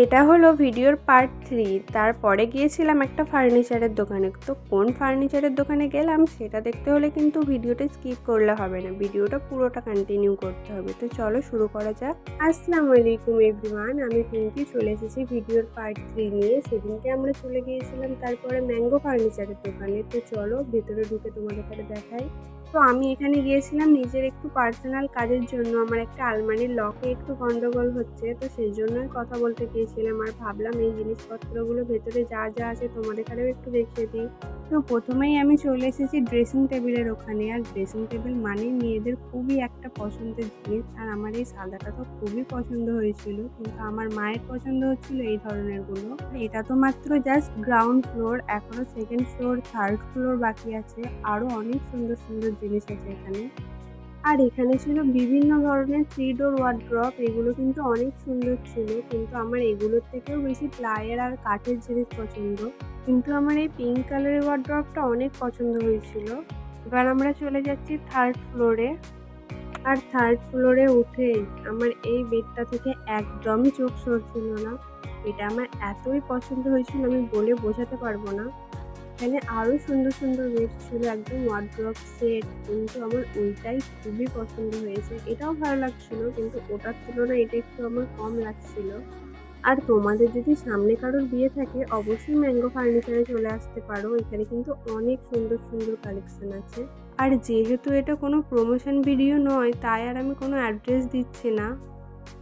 এটা হলো ভিডিওর পার্ট থ্রি তারপরে গিয়েছিলাম একটা ফার্নিচারের দোকানে। তো কোন ফার্নিচারের দোকানে গেলাম, সেটা দেখতে হলে কিন্তু ভিডিওটা স্কিপ করলে হবে না। ভিডিওটা পুরোটা কন্টিনিউ করতে হবে। তো চলো শুরু করা যাক। আসসালামু আলাইকুম এভরিওয়ান আমি পিঙ্কি। চলে এসেছি ভিডিওর পার্ট থ্রি নিয়ে। সেদিনকে আমরা চলে গিয়েছিলাম তারপরে ম্যাঙ্গো ফার্নিচারের দোকানে। তো চলো ভেতরে ঢুকে তোমাদের কাছে দেখাই। তো আমি এখানে গিয়েছিলাম নিজের একটু পার্সোনাল কাজের জন্য। আমার একটা আলমারির লকে একটু গন্ডগোল হচ্ছে, তো সেই জন্যই কথা বলতে গিয়েছিলাম আর ভাবলাম এই জিনিসপত্রগুলো ভেতরে যা যা আছে তোমাদের কাছেও একটু দেখিয়ে দিই। তো প্রথমেই আমি চলে এসেছি ড্রেসিং টেবিলের ওখানে। আর ড্রেসিং টেবিল মানে মেয়েদের খুবই একটা পছন্দের জিনিস। আর আমার এই সাদাটা তো খুবই পছন্দ হয়েছিল। কিন্তু আমার মায়ের পছন্দ হচ্ছিল এই ধরনেরগুলো। এটা তো মাত্র জাস্ট গ্রাউন্ড ফ্লোর এখনও সেকেন্ড ফ্লোর থার্ড ফ্লোর বাকি আছে। আরও অনেক সুন্দর সুন্দর জিনিস আছে এখানে। আর এখানে ছিল বিভিন্ন ধরনের থ্রি ডোর ওয়ার্ড্রপ এগুলো কিন্তু অনেক সুন্দর ছিল, কিন্তু আমার এগুলোর থেকেও বেশি প্লাইয়ের আর কাঠের জিনিস পছন্দ। কিন্তু আমার এই পিঙ্ক কালারের ওয়ার্ড্রপটা অনেক পছন্দ হয়েছিল। এবার আমরা চলে যাচ্ছি থার্ড ফ্লোরে আর থার্ড ফ্লোরে উঠে আমার এই বেডটা থেকে একদমই চোখ সরছিল না। এটা আমার এতই পছন্দ হয়েছিল, আমি বলে বোঝাতে পারব না। এখানে আরও সুন্দর সুন্দর বেড ছিল, একদম ওয়ার্ড্রপ সেট কিন্তু আমার ওইটাই খুবই পছন্দ হয়েছে। এটাও ভালো লাগছিল, কিন্তু ওটার তুলনায় এটা একটু আমার কম লাগছিল। আর তোমাদের যদি সামনে কারোর বিয়ে থাকে, অবশ্যই ম্যাঙ্গো ফার্নিচারে চলে আসতে পারো। এখানে কিন্তু অনেক সুন্দর সুন্দর কালেকশন আছে। আর যেহেতু এটা কোনো প্রমোশন ভিডিও নয়, তাই আর আমি কোনো অ্যাড্রেস দিচ্ছি না।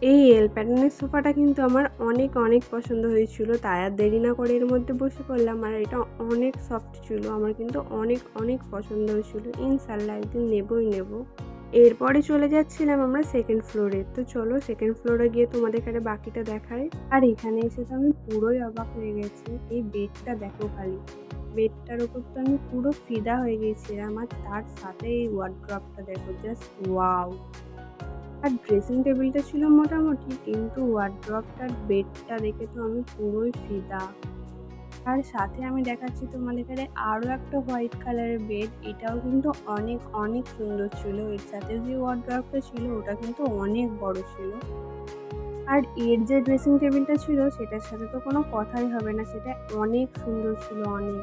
এই এল প্যাটার্নের সোফাটা কিন্তু আমার অনেক অনেক পছন্দ হয়েছিল। তাই আর দেরি না করে এর মধ্যে বসে পড়লাম। আর এটা অনেক সফট ছিল। আমার কিন্তু অনেক অনেক পছন্দ হয়েছিল। ইনশাল্লাহ একদিন নেবই নেব। এরপরে চলে যাচ্ছিলাম আমরা সেকেন্ড ফ্লোরে তো চলো সেকেন্ড ফ্লোরে গিয়ে তোমাদের এখানে বাকিটা দেখাই। আর এখানে এসে তো আমি পুরোই অবাক হয়ে গেছি। এই বেডটা দেখো খালি। বেডটার ওপর তো আমি পুরো ফিদা হয়ে গেছিলাম। আর তার সাথে এই ওয়ার্ড্রপটা দেখো জাস্ট ওয়াও আর ড্রেসিং টেবিলটা ছিল মোটামুটি, কিন্তু ওয়ার্ড্রপটার বেডটা দেখে তো আমি পুরোই ফিদা। আর সাথে আমি দেখাচ্ছি তোমাদের কাছে আরও একটা হোয়াইট কালারের বেড এটাও কিন্তু অনেক অনেক সুন্দর ছিল। এর সাথে যে ওয়ার্ড্রপটা ছিল, ওটা কিন্তু অনেক বড় ছিল। আর এর যে ড্রেসিং টেবিলটা ছিল, সেটার সাথে তো কোনো কথাই হবে না, সেটা অনেক সুন্দর ছিল, অনেক।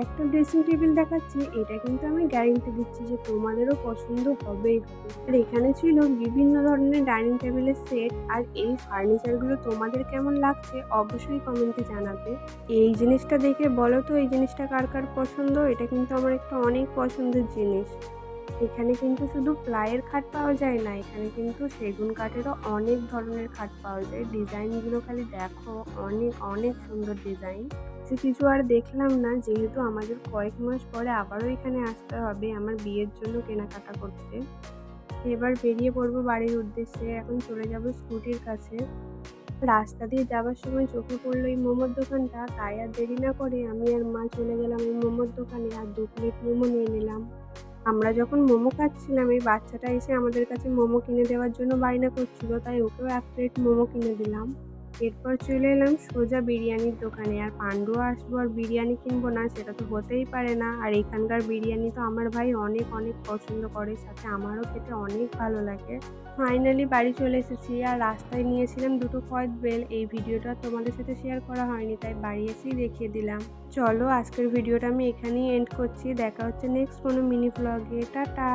একটা ড্রেসিং টেবিল দেখাচ্ছি, এটা কিন্তু আমি গ্যারেন্টি দিচ্ছি যে তোমাদেরও পছন্দ হবেই হবে। আর এখানে ছিল বিভিন্ন ধরনের ডাইনিং টেবিলের সেট আর এই ফার্নিচারগুলো তোমাদের কেমন লাগছে অবশ্যই কমেন্টে জানাবে। এই জিনিসটা দেখে বলো তো, এই জিনিসটা কার কার পছন্দ? এটা কিন্তু আমার একটা অনেক পছন্দের জিনিস। এখানে কিন্তু শুধু প্লাইয়ের খাট পাওয়া যায় না, এখানে কিন্তু সেগুন কাঠেরও অনেক ধরনের খাট পাওয়া যায়। ডিজাইনগুলো খালি দেখো, অনেক অনেক সুন্দর ডিজাইন। সে কিছু আর দেখলাম না, যেহেতু আমাদের কয়েক মাস পরে আবারও এখানে আসতে হবে আমার বিয়ের জন্য কেনাকাটা করতে। এবার বেরিয়ে পড়ব বাড়ির উদ্দেশ্যে, এখন চলে যাব স্কুটির কাছে। রাস্তা দিয়ে যাওয়ার সময় চোখে পড়ল এই মোমোর দোকানটা, তাই আর দেরি না করে আমি আর মা চলে গেলাম এই মোমোর দোকানে, আর দু প্লেট মোমো নিয়ে নিলাম। আমরা যখন মোমো খাচ্ছিলাম, এই বাচ্চাটা এসে আমাদের কাছে মোমো কিনে দেওয়ার জন্য বায়না করছিল, তাই ওকেও এক প্লেট মোমো কিনে দিলাম। এরপর চলে এলাম সোজা বিরিয়ানির দোকানে। আর পাণ্ডু আসব আর বিরিয়ানি কিনবো না, সেটা তো হতেই পারে না। আর এখানকার বিরিয়ানি তো আমার ভাই অনেক অনেক পছন্দ করে, সাথে আমারও খেতে অনেক ভালো লাগে। ফাইনালি বাড়ি চলে এসেছি আর রাস্তায় নিয়েছিলাম দুটো কয়েদ বেল। এই ভিডিওটা তোমাদের সাথে শেয়ার করা হয়নি, তাই বাড়ি এসেই দেখিয়ে দিলাম। চলো আজকের ভিডিওটা আমি এখানেই এন্ড করছি। দেখা হচ্ছে নেক্সট কোনো মিনি ব্লগে টাটা!